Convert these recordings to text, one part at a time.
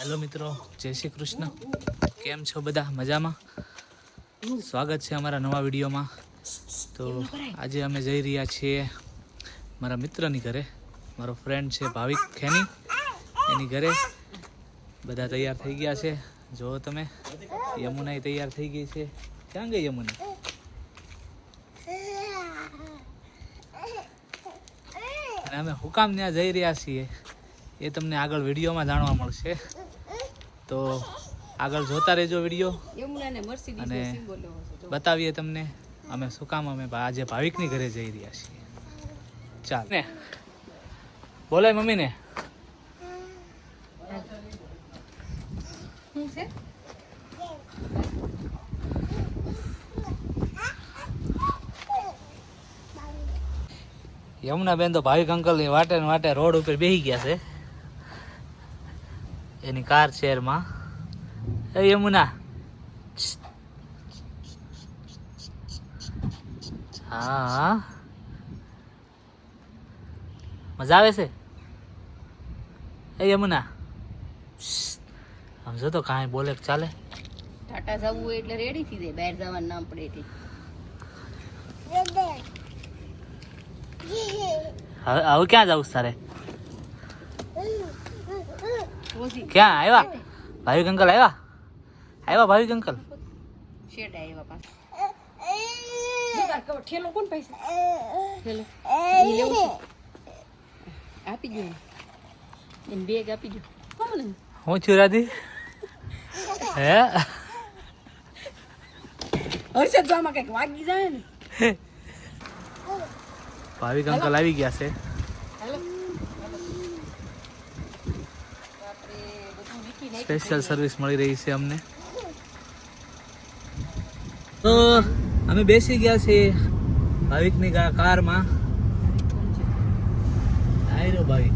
Hello મિત્રો, જય શ્રી કૃષ્ણ. કેમ છો બધા? મજામાં? સ્વાગત છે અમારા નવા વિડીયોમાં. તો આજે અમે જઈ રહ્યા છીએ મારા મિત્રની ઘરે. મારો ફ્રેન્ડ છે ભાવિક ખેની. એની ઘરે બધા તૈયાર થઈ ગયા છે. જુઓ તમે યમુના તૈયાર થઈ ગઈ છે. ક્યાં ગઈ યમુના? અને અમે હુકામ ત્યાં જઈ રહ્યા છીએ. એ તમને આગળ વિડીયોમાં જાણવા મળશે. તો આગળ જોતા રહેજો વીડિયો. અને નો. બતાવીએ તમને અમે શું કામ અમે આજે ભાવિકની ઘરે જઈ રહ્યા છીએ. ચાલ. ને. બોલાય મમ્મીને. યમુના બેન તો ભાવિક અંકલની વાટે વાટે રોડ ઉપર બેસી ગયા છે. એની કાર શેરમાં. એ યમુના. હા. હા મજા આવે છે? એ યમુના. સમજો તો કાંઈ બોલે કે ચાલે. ટાટા જવું એટલે રેડી થઈ જાય બહાર જવાનું નામ પડે એટલે. હવે હવે ક્યાં જવું તારે? ક્યાં આવ્યા? ભાવિક અંકલ આવ્યા? આવ્યા ભાવિક અંકલ? શેડ આવ્યા પાછા. ઠેલો કોણ પૈસા? ઠેલો. આપી દો એને. બેગ આપી દો હું છું રાધી. હે? હર્ષદ જો આમાં વાગી જાય ને. ભાવિક અંકલ આવી ગયા છે હાલો આપણે બધું વીખી નાખ્યું. સ્પેશિયલ સર્વિસ મળી રહી છે અમને. તો અમે બેસી ગયા છીએ ભાવિકની કારમાં. આયરો ભાવિક.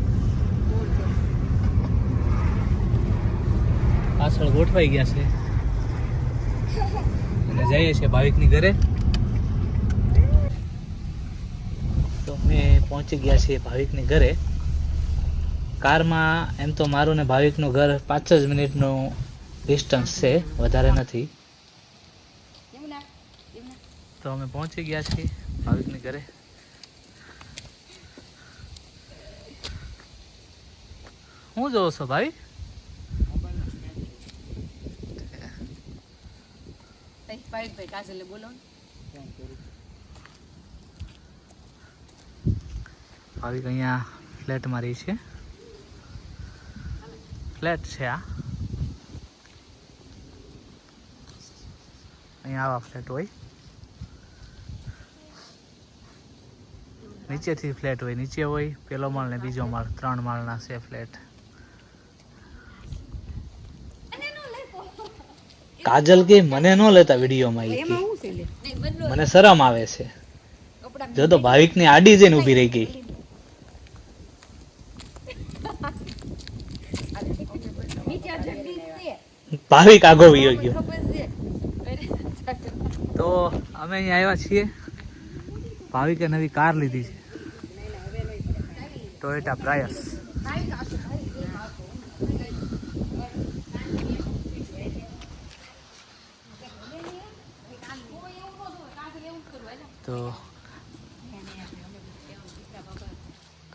પાછળ ગોઠવાઈ ગયા છે. અને જઈએ છીએ ભાવિકની ઘરે. તો અમે પહોંચી ગયા છીએ ભાવિકની ઘરે. કારમાં એમ તો મારું ને ભાવિકનું ઘર પાંચ જ મિનિટનું ડિસ્ટન્સ છે, વધારે નથી. તો અમે પહોંચી ગયા છીએ ભાવિકની ઘરે. હું જોવો છો ભાઈ પાઇટભાઈ કાજલે બોલો. ભાવિક અહીંયા ફ્લેટમાં રહી છે. ફ્લેટ છે આ. અહીંયા આવા ફ્લેટ હોય. નીચેથી ફ્લેટ હોય નીચે હોય પેલો માળ ને બીજો માળ ત્રણ માળના છે ફ્લેટ. કાજલ કે મને ન લેતા વિડીયોમાં મને શરમ આવે છે. જો તો ભાવિકની આડી જઈને ઊભી રહી ગઈ નીચે આ જગદીશ છે. ભાવિક આગો ગયો. તો અમે અહીંયા આવ્યા છીએ. ભાવિકે નવી કાર લીધી છે. ટોયોટા પ્રાયસ તો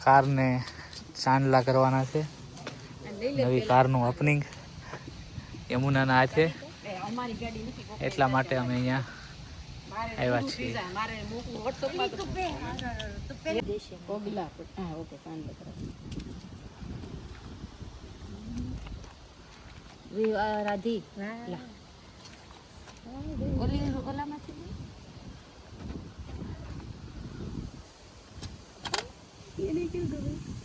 કારને ચાંદલા કરવાના છે. નવી કારનું ઓપનિંગ યમુનાના કોક એટલા માટે અમે અહીંયા આવ્યા છીએ. રાધી ઓલી ઓલામાંથી. એને કેવું ગમે?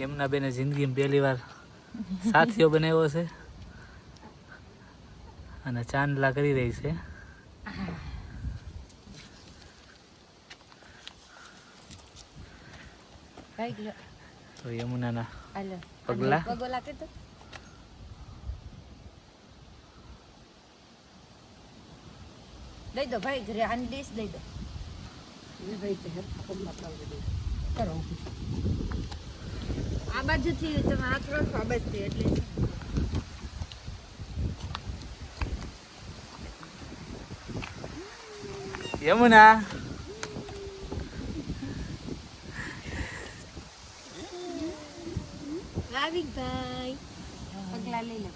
એમના બેને જિંદગીમાં પહેલી વાર સાથીઓ બનાવ્યો છે અને ચાંદલા કરી રહી છે. તો યમુનાના આ લે. પગલા? દઈ દો ભાઈ ઘરે આની ડીશ દઈ દો કરો. આ બાજુથી તમે હાથ રાખો આ બાજુથી એટલે. યમુના. ભાવિકભાઈ પગલા લઈ લે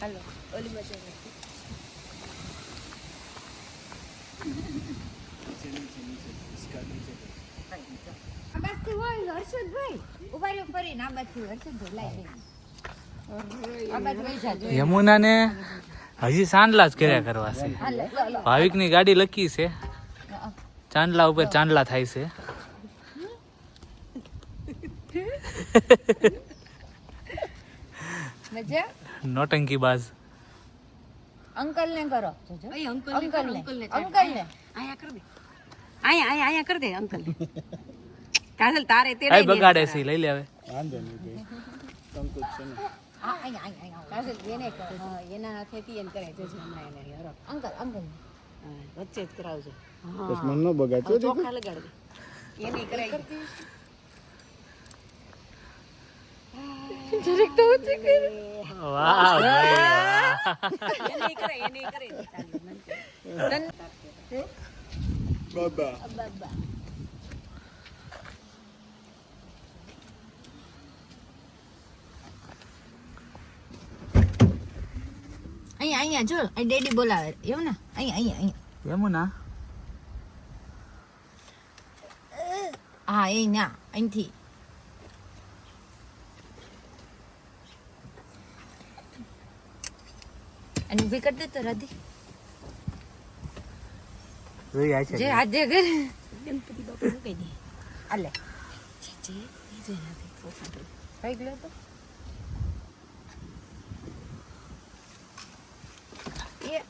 હાલો ઓલી બાજુ રાખી. આ બાજુથી હોય હર્ષદભાઈ ઊભા રહ્યો ફરીને આ બાજુથી હર્ષદભાઈ લાઈ દે આ બાજુ વહી જાજો યમુનાને હજી ચાંદલા જ કર્યા કરવા છે. ભાવિક લો ગાડી લકી છે. ચાંદલા ઉપર ચાંદલા થાય છે. નોટંકી બાજ. અંકલ ને કરો અંકલ અંકલ ને અંકલ ને અંકલ ને અહીંયા કરી દે. અહીંયા અહીંયા અહીંયા કરી દે અંકલ કાજલ તારે તે બગાડે છે લઈ લે હવે. હા, અહીંયા અહીંયા અહીંયા કાજલ એને એના હાથેથી એને કરે જોજો હમણાં એને હરો. Uncle uncle. વચ્ચે જ કરાવજો. બસ મન ન બગાડતો હવે ચોખા લગાડી દે એને કરાવી વાહ એને કરે એને કરે બાબા. બાબા. અહીંયા અહીંયા જો અહીં ડેડી બોલાવે. એવું ને? અહીંયા અહીંયા અહીંયા. યમુના હા એ ના અહીંથી. અને ઊભી કરી દે તો રાધી. જે આજે ઘર. ગણપતિ બાપુ મૂકી દે. આલે જે જે રાધી. કઈ ગયો તો એ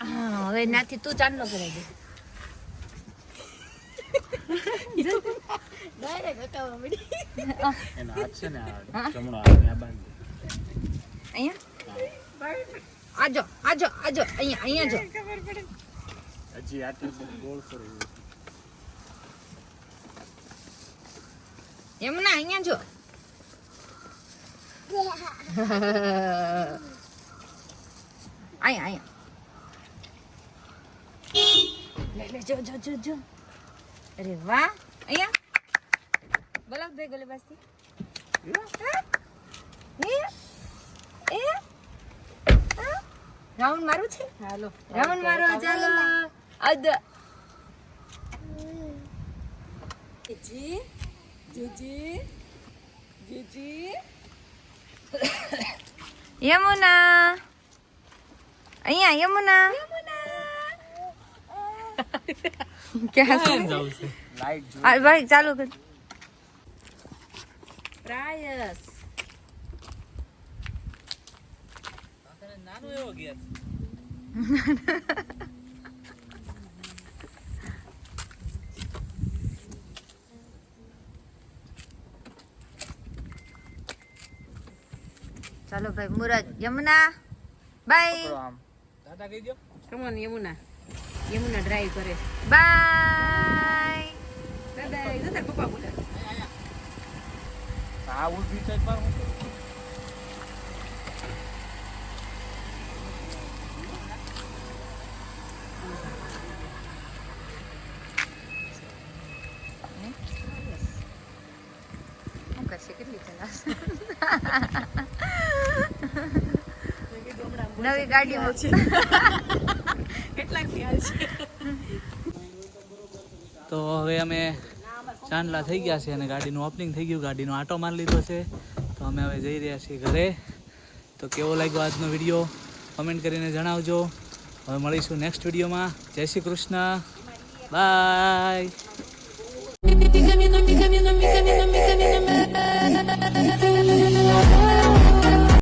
હા હવે નાથી તું ચાંદલો કરાવી દે ડાયરેક્ટ હકાવા મળી એનો હાથ છે ને આ જમણો હાથ આ બાંધી અહીંયા આજો આજો આજો અહીંયા અહીંયા જો હજી આટલું બધું ગોળ ફરવું એમ ના અહીંયા જો અહીંયા અહીંયા લે લે જો જો જો જો. અરે વાહ. અહીંયા. બોલો ભાઈ ગોલેબાસથી રાઉન્ડ મારું છે? હાલો. રાઉન્ડ મારો ચાલો. અદ. જી જીજી. જીજી. યમુના. અહીંયા યમુના. ક્યાં જવું છે લાઈટ આ ભાઈ ચાલુ કર પ્રાયસ નાનો એવો ગેસ ચાલો ભાઈ મુરજ યમુના બાય આમ ટાટા કહી દો come on Yamuna Yamuna drive કરે. બાય તાર પપ્પા બોલે. આ ઊભી થઈ પર હું નવી ગાડીમાં. કેટલાક છે તો હવે અમે ચાંદલા થઈ ગયા છે અને ગાડીનું ઓપનિંગ થઈ ગયું ગાડીનો આટો મારી લીધો છે તો અમે હવે જઈ રહ્યા છીએ ઘરે તો કેવો લાગ્યો આજનો વીડિયો કમેન્ટ કરીને જણાવજો હવે મળીશું નેક્સ્ટ વિડીયોમાં જય શ્રી કૃષ્ણ બાય